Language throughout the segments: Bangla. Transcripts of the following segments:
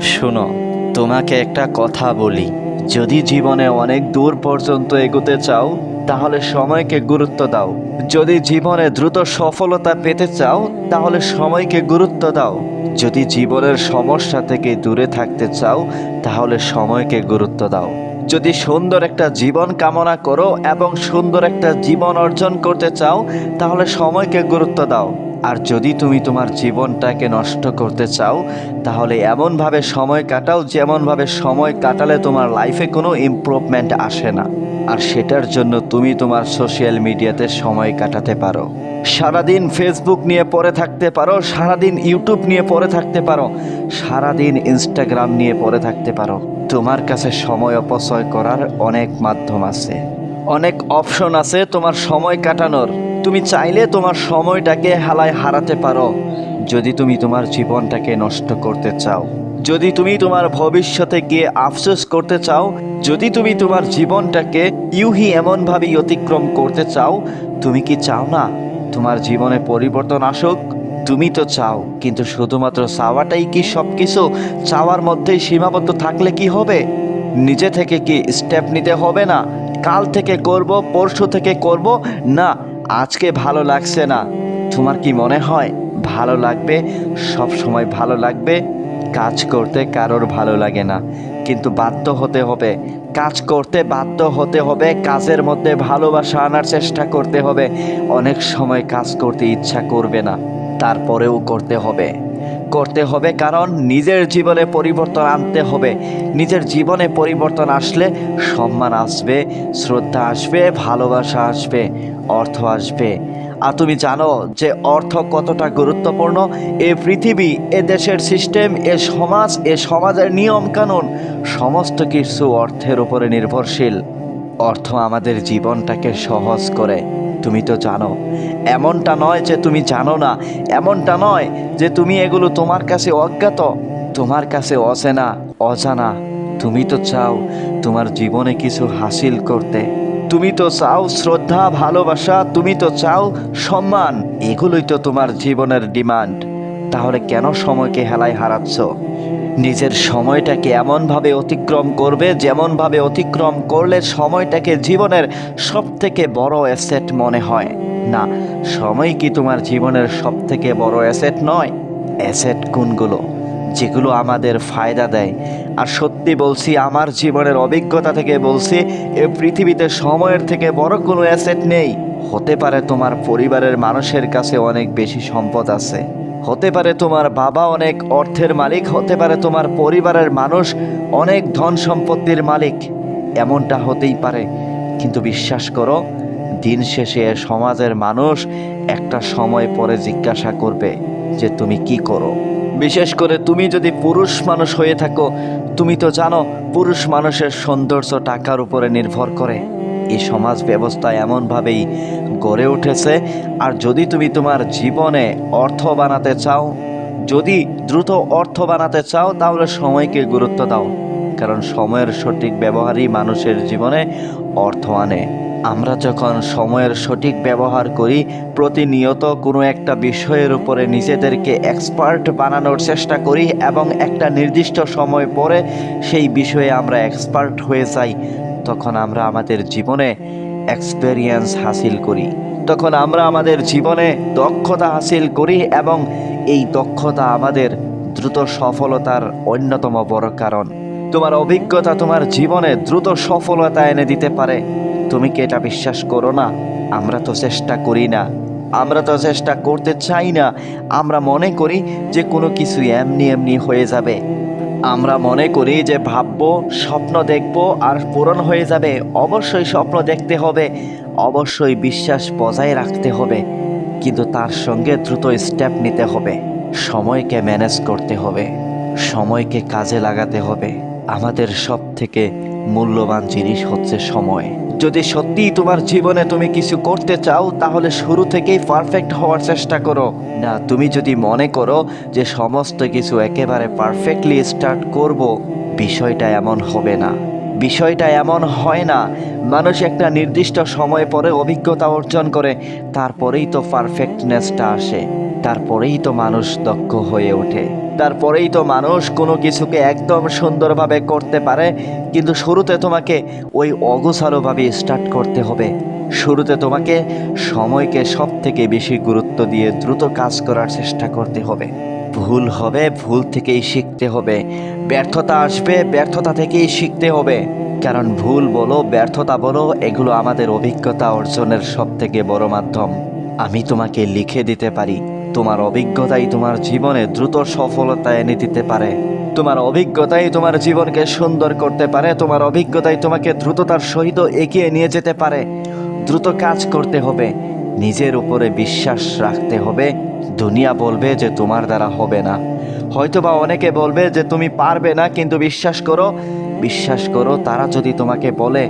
শোনো, তোমাকে একটা কথা বলি। যদি জীবনে অনেক দূর পর্যন্ত এগোতে চাও, তাহলে সময়কে গুরুত্ব দাও। যদি জীবনে দ্রুত সফলতা পেতে চাও, তাহলে সময়কে গুরুত্ব দাও। যদি জীবনের সমস্যা থেকে দূরে থাকতে চাও, তাহলে সময়কে গুরুত্ব দাও। যদি সুন্দর একটা জীবন কামনা করো এবং সুন্দর একটা জীবন অর্জন করতে চাও, তাহলে সময়কে গুরুত্ব দাও। আর যদি তুমি তোমার জীবনটাকে নষ্ট করতে চাও, তাহলে এমনভাবে সময় কাটাও যেমনভাবে সময় কাটালে তোমার লাইফে কোনো ইমপ্রুভমেন্ট আসে না। আর সেটার জন্য তুমি তোমার সোশ্যাল মিডিয়াতে সময় কাটাতে পারো। সারাদিন ফেসবুক নিয়ে পড়ে থাকতে পারো, সারাদিন ইউটিউব নিয়ে পড়ে থাকতে পারো, সারাদিন ইনস্টাগ্রাম নিয়ে পড়ে থাকতে পারো। তোমার কাছে সময় অপচয় করার অনেক মাধ্যম আছে। অনেক অপশন আছে তোমার সময় কাটানোর। তুমি চাইলে তোমার সময়টাকে হালায় হারাতে পারো, যদি তুমি তোমার জীবনটাকে নষ্ট করতে চাও। যদি তুমি তোমার ভবিষ্যতে গিয়ে আফসোস করতে চাও, যদি তুমি তোমার জীবনটাকে ইউহি এমনভাবেই অতিক্রম করতে চাও, তুমি কি চাও না তোমার জীবনে পরিবর্তন আসুক? তুমি তো চাও, কিন্তু শুধুমাত্র চাওয়াটাই কি সব কিছু চাওয়ার মধ্যেই সীমাবদ্ধ থাকলে কি হবে? নিজে থেকে কি স্টেপ নিতে হবে না? কাল থেকে করব, পরশু থেকে করব? না আজকে ভালো লাগছে না। তোমার কি মনে হয়? ভালো লাগবে? সব সময় ভালো লাগবে? কাজ করতে কারোর ভালো লাগে না। কিন্তু বাধ্য হতে হবে। কাজ করতে বাধ্য হতে হবে। কাজের মধ্যে ভালোবাসা আনার চেষ্টা করতে হবে। অনেক সময় কাজ করতে ইচ্ছা করবে না। তারপরেও করতে হবে। করতে হবে, কারণ নিজের জীবনে পরিবর্তন আনতে হবে। নিজের জীবনে পরিবর্তন আসলে সম্মান আসবে, শ্রদ্ধা আসবে, ভালোবাসা আসবে, অর্থ আসবে। আর তুমি জানো যে অর্থ কতটা গুরুত্বপূর্ণ? এ পৃথিবী, এ দেশের সিস্টেম এ সমাজ, এ সমাজের নিয়ম কানুন সমস্ত কিছু অর্থের উপরে নির্ভরশীল। অর্থ আমাদের জীবনটাকে সহজ করে। তুমি তো জানো এমনটা নয় যে তুমি জানো না। এমনটা নয় যে তুমি এগুলো তোমার কাছে অজ্ঞাত। তোমার কাছে অচেনা, অজানা। তুমি তো চাও তোমার জীবনে কিছু হাসিল করতে। তুমি তো চাও শ্রদ্ধা, ভালোবাসা। তুমি তো চাও সম্মান। এগুলোই তো তোমার জীবনের ডিমান্ড। তাহলে কেন সময়কে হেলায় হারাচ্ছ? নিজের সময়টাকে এমনভাবে অতিক্রম করবে যেমনভাবে অতিক্রম করলে সময়টাকে জীবনের সব থেকে বড় অ্যাসেট মনে হয়। না সময় কি তোমার জীবনের সব থেকে বড় অ্যাসেট নয়? অ্যাসেট কোনগুলো? যেগুলো আমাদের ফায়দা দেয়। আর সত্যি বলছি, আমার জীবনের অভিজ্ঞতা থেকে বলছি, এ পৃথিবীতে সময়ের থেকে বড় কোনো অ্যাসেট নেই। হতে পারে তোমার পরিবারের মানুষের কাছে অনেক বেশি সম্পদ আছে। হতে পারে তোমার বাবা অনেক অর্থের মালিক। হতে পারে তোমার পরিবারের মানুষ অনেক ধন সম্পত্তির মালিক। এমনটা হতেই পারে। কিন্তু বিশ্বাস করো দিন শেষে সমাজের মানুষ একটা সময় পরে জিজ্ঞাসা করবে যে তুমি কি করো? বিশেষ করে তুমি যদি পুরুষ মানুষ হয়ে থাকো, তুমি তো জানো পুরুষ মানুষের সৌন্দর্য টাকার উপরে নির্ভর করে। এই সমাজ ব্যবস্থা এমনভাবেই গড়ে উঠেছে, আর যদি তুমি তোমার জীবনে অর্থ বানাতে চাও, যদি দ্রুত অর্থ বানাতে চাও, তাহলে সময়কে গুরুত্ব দাও, কারণ সময়ের সঠিক ব্যবহারই মানুষের জীবনে অর্থ আনে। আমরা যখন সময়ের সঠিক ব্যবহার করি, প্রতিনিয়ত কোনো একটা বিষয়ের উপরে নিজেদেরকে এক্সপার্ট বানানোর চেষ্টা করি এবং একটা নির্দিষ্ট সময় পরে সেই বিষয়ে আমরা এক্সপার্ট হয়ে যাই। তখন আমরা আমাদের জীবনে এক্সপেরিয়েন্স হাসিল করি। তখন আমরা আমাদের জীবনে দক্ষতা হাসিল করি এবং এই দক্ষতা আমাদের দ্রুত সফলতার অন্যতম বড় কারণ। তোমার অভিজ্ঞতা তোমার জীবনে দ্রুত সফলতা এনে দিতে পারে। তুমি কি এটা বিশ্বাস করো না? আমরা তো চেষ্টা করি না। আমরা তো চেষ্টা করতে চাই না। আমরা মনে করি যে কোনো কিছু এমনি এমনি হয়ে যাবে। আমরা মনে করি যে ভাববো, স্বপ্ন দেখব আর পূরণ হয়ে যাবে। অবশ্যই স্বপ্ন দেখতে হবে। অবশ্যই বিশ্বাস বজায় রাখতে হবে। কিন্তু তার সঙ্গে দ্রুত স্টেপ নিতে হবে। সময়কে ম্যানেজ করতে হবে। সময়কে কাজে লাগাতে হবে। আমাদের সব থেকে মূল্যবান জিনিস হচ্ছে সময়। যদি সত্যিই তোমার জীবনে তুমি কিছু করতে চাও, তাহলে শুরু থেকেই পারফেক্ট হওয়ার চেষ্টা করো। না, তুমি যদি মনে করো যে সমস্ত কিছু একেবারে পারফেক্টলি স্টার্ট করব, বিষয়টা এমন হবে না। বিষয়টা এমন হয় না, মানুষ একটা নির্দিষ্ট সময় পরে অভিজ্ঞতা অর্জন করে, তারপরেই তো পারফেক্টনেসটা আসে, তারপরেই তো মানুষ দক্ষ হয়ে ওঠে। তারপরেই তো মানুষ কোনো কিছুকে একদম সুন্দরভাবে করতে পারে, কিন্তু শুরুতে তোমাকে ওই অগোছালোভাবে স্টার্ট করতে হবে। শুরুতে তোমাকে সময়কে সব থেকে বেশি গুরুত্ব দিয়ে দ্রুত কাজ করার চেষ্টা করতে হবে। ভুল হবে, ভুল থেকেই শিখতে হবে। ব্যর্থতা আসবে, ব্যর্থতা থেকেই শিখতে হবে। কারণ ভুল বলো, ব্যর্থতা বলো, এগুলো আমাদের অভিজ্ঞতা অর্জনের সব থেকে বড় মাধ্যম। আমি তোমাকে লিখে দিতে পারি। তোমার অভিজ্ঞতাই তোমার জীবনে দ্রুত সফলতা এনে দিতে পারে। তোমার অভিজ্ঞতাই তোমার জীবনকে সুন্দর করতে পারে, তোমার অভিজ্ঞতাই তোমাকে দ্রুততার সহিত এগিয়ে নিয়ে যেতে পারে। দ্রুত কাজ করতে হবে, নিজের উপরে বিশ্বাস রাখতে হবে। দুনিয়া বলবে যে তোমার দ্বারা হবে না। হয়তোবা অনেকে বলবে যে তুমি পারবে না, কিন্তু বিশ্বাস করো বিশ্বাস করো, তারা যদি তোমাকে বলে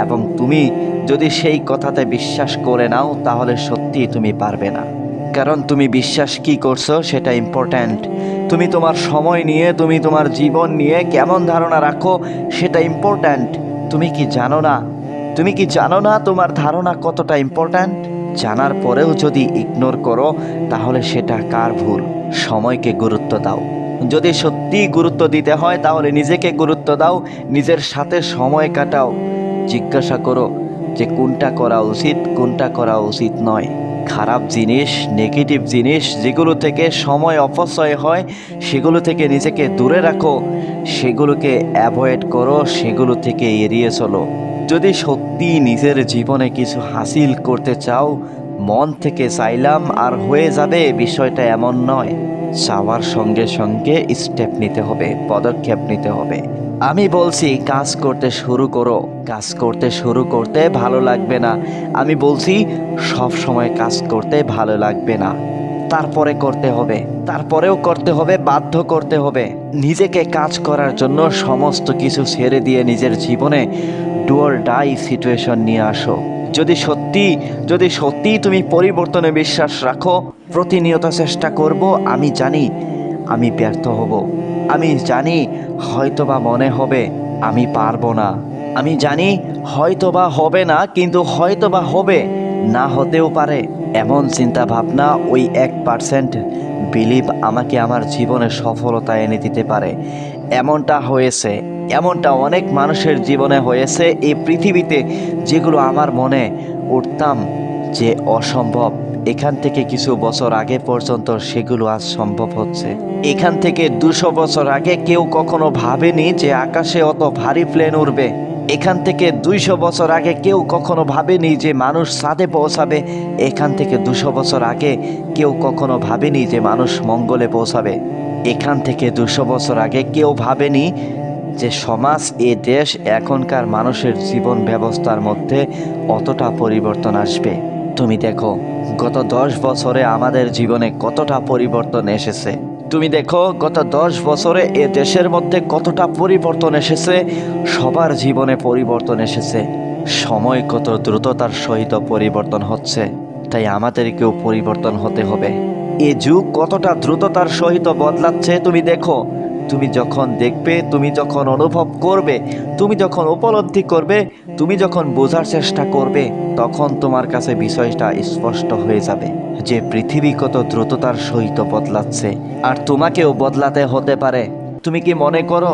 এবং তুমি যদি সেই কথাতে বিশ্বাস করে নাও, তাহলে সত্যিই তুমি পারবে না। কারণ তুমি বিশ্বাস কি করছ সেটা ইম্পর্ট্যান্ট তুমি তোমার সময় নিয়ে, তুমি তোমার জীবন নিয়ে কেমন ধারণা রাখো সেটা ইম্পর্ট্যান্ট তুমি কি জানো না? তুমি কি জানো না তোমার ধারণা কতটা ইম্পর্ট্যান্ট জানার পরেও যদি ইগনোর করো, তাহলে সেটা কার ভুল? সময়কে গুরুত্ব দাও। যদি সত্যিই গুরুত্ব দিতে হয়, তাহলে নিজেকে গুরুত্ব দাও, নিজের সাথে সময় কাটাও। জিজ্ঞাসা করো যে কোনটা করা উচিত, কোনটা করা উচিত নয়। খারাপ জিনিস নেগেটিভ জিনিস যেগুলো থেকে সময় অপচয় হয়, সেগুলো থেকে নিজেকে দূরে রাখো, সেগুলোকে অ্যাভয়েড করো, সেগুলো থেকে এড়িয়ে চলো। যদি সত্যি নিজের জীবনে কিছু হাসিল করতে চাও, মন থেকে চাইলাম আর হয়ে যাবে বিষয়টা এমন নয়। চাওয়ার সঙ্গে সঙ্গে স্টেপ নিতে হবে, পদক্ষেপ নিতে হবে। আমি বলছি, কাজ করতে শুরু করো। কাজ করতে শুরু করতে ভালো লাগবে না। আমি বলছি, সব সময় কাজ করতে ভালো লাগবে না। তারপরে করতে হবে। তারপরেও করতে হবে, বাধ্য করতে হবে। নিজেকে কাজ করার জন্য সমস্ত কিছু ছেড়ে দিয়ে নিজের জীবনে ডুয়ার ডাই সিচুয়েশন নিয়ে আসো। যদি সত্যি যদি সত্যি তুমি পরিবর্তনে বিশ্বাস রাখো, প্রতিনিয়ত চেষ্টা করব, আমি জানি, আমি ব্যর্থ হব। আমি জানি হয়তোবা মনে হবে, আমি পারব না। আমি জানি হয়তোবা হবে না, কিন্তু হয়তোবা হবে। না হতেও পারে, এমন চিন্তা ভাবনা ওই এক পার্সেন্ট বিলিভ আমাকে আমার জীবনে সফলতা এনে দিতে পারে। এমনটা হয়েছে, এমনটা অনেক মানুষের জীবনে হয়েছে, এই পৃথিবীতে যেগুলো আমার মনে উঠতাম যে অসম্ভব। এখান থেকে কিছু বছর আগে পর্যন্ত সেগুলো আজ সম্ভব হচ্ছে। এখান থেকে দুশো বছর আগে কেউ কখনো ভাবেনি যে আকাশে অত ভারী প্লেন উড়বে। এখান থেকে দুইশো বছর আগে কেউ কখনো ভাবেনি যে মানুষ সাদে পৌঁছাবে। এখান থেকে দুশো বছর আগে কেউ কখনো ভাবেনি যে মানুষ মঙ্গলে পৌঁছাবে। এখান থেকে দুশো বছর আগে কেউ ভাবেনি যে সমাজ, এ দেশ, এখনকার মানুষের জীবন ব্যবস্থার মধ্যে অতটা পরিবর্তন আসবে। তুমি দেখো, গত দশ বছরে আমাদের জীবনে কতটা পরিবর্তন এসেছে। তুমি দেখো, গত দশ বছরে এ দেশের মধ্যে কতটা পরিবর্তন এসেছে, সবার জীবনে পরিবর্তন এসেছে। সময় কত দ্রুততার সহিত পরিবর্তন হচ্ছে, তাই আমাদেরকেও পরিবর্তন হতে হবে। এ যুগ কতটা দ্রুততার সহিত বদলাচ্ছে, তুমি দেখো তুমি যখন দেখবে, তুমি যখন অনুভব করবে, তুমি যখন উপলব্ধি করবে, তুমি যখন বোঝার চেষ্টা করবে, তখন তোমার কাছে বিষয়টা স্পষ্ট হয়ে যাবে যে পৃথিবী কত দ্রুততার সহিত বদলাচ্ছে। আর তোমাকেও বদলাতে হতে পারে। তুমি কি মনে করো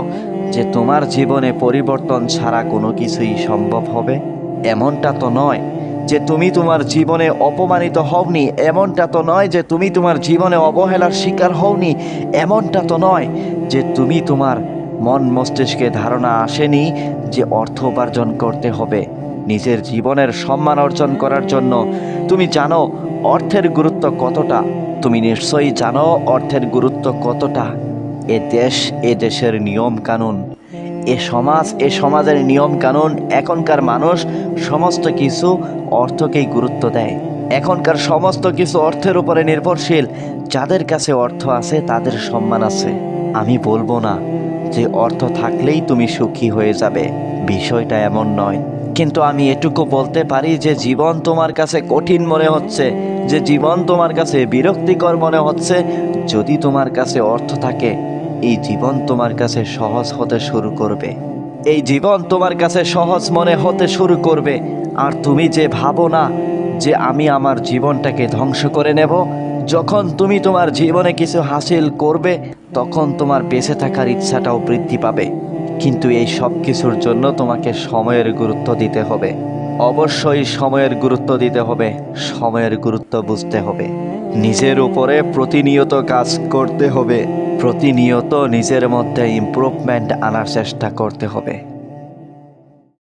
যে তোমার জীবনে পরিবর্তন ছাড়া কোনো কিছুই সম্ভব হবে? এমনটা তো নয়। যে তুমি তোমার জীবনে অপমানিত হওনি, এমনটা তো নয় যে তুমি তোমার জীবনে অবহেলার শিকার হওনি, এমনটা তো নয় যে তুমি তোমার মন মস্তিষ্কে ধারণা আসেনি যে অর্থ উপার্জন করতে হবে। নিজের জীবনের সম্মান অর্জন করার জন্য তুমি জানো অর্থের গুরুত্ব কতটা। তুমি নিশ্চয়ই জানো অর্থের গুরুত্ব কতটা। এ দেশ, এ দেশের নিয়ম কানুন। এ সমাজ, এ সমাজের নিয়ম কানুন এখনকার মানুষ সমস্ত কিছু অর্থকেই গুরুত্ব দেয়। এখনকার সমস্ত কিছু অর্থের উপরে নির্ভরশীল। যাদের কাছে অর্থ আছে, তাদের সম্মান আছে। আমি বলব না যে অর্থ থাকলেই তুমি সুখী হয়ে যাবে। বিষয়টা এমন নয়। কিন্তু আমি এটুকু বলতে পারি যে জীবন তোমার কাছে কঠিন মনে হচ্ছে। যে জীবন তোমার কাছে বিরক্তিকর মনে হচ্ছে। যদি তোমার কাছে অর্থ থাকে এই জীবন তোমার কাছে সহজ হতে শুরু করবে। এই জীবন তোমার কাছে সহজ মনে হতে শুরু করবে। আর তুমি যে ভাবো না যে আমি আমার জীবনটাকে ধ্বংস করে নেব, যখন তুমি তোমার জীবনে কিছু হাসিল করবে, তখন তোমার বেঁচে থাকার ইচ্ছাটাও বৃদ্ধি পাবে। কিন্তু এই সব কিছুর জন্য তোমাকে সময়ের গুরুত্ব দিতে হবে। অবশ্যই সময়ের গুরুত্ব দিতে হবে, সময়ের গুরুত্ব বুঝতে হবে। নিজের উপরে প্রতিনিয়ত কাজ করতে হবে। প্রতিনিয়ত নিজের মধ্যে ইম্প্রুভমেন্ট আনার চেষ্টা করতে হবে।